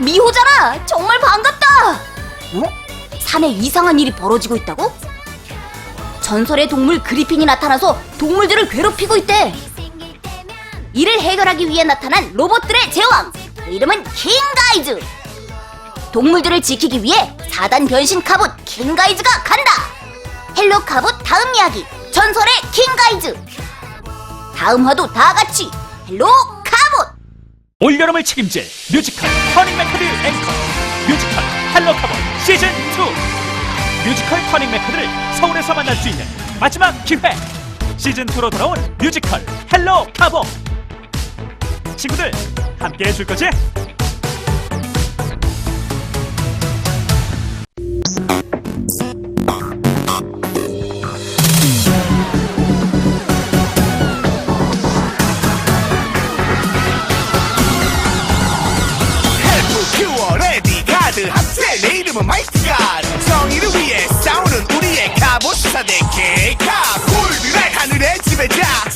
미호잖아. 정말 반갑다. 어? 산에 이상한 일이 벌어지고 있다고? 전설의 동물 그리핀이 나타나서 동물들을 괴롭히고 있대. 이를 해결하기 위해 나타난 로봇들의 제왕. 그 이름은 킹가이즈. 동물들을 지키기 위해 4단 변신 카봇 킹가이즈가 간다. 헬로 카봇 다음 이야기. 전설의 킹가이즈. 다음 화도 다 같이 헬로. 올여름을 책임질 뮤지컬 터닝 메커드 앵커 뮤지컬 헬로 카본 시즌 2 뮤지컬 터닝 메커드를 서울에서 만날 수 있는 마지막 기회. 시즌 2로 돌아온 뮤지컬 헬로 카본. 친구들 함께 해줄 거지? 내 이름은 마이트가 정의를 위해 싸우는 우리의 갑옷 사대 케이카 골드랄 하늘의 지배자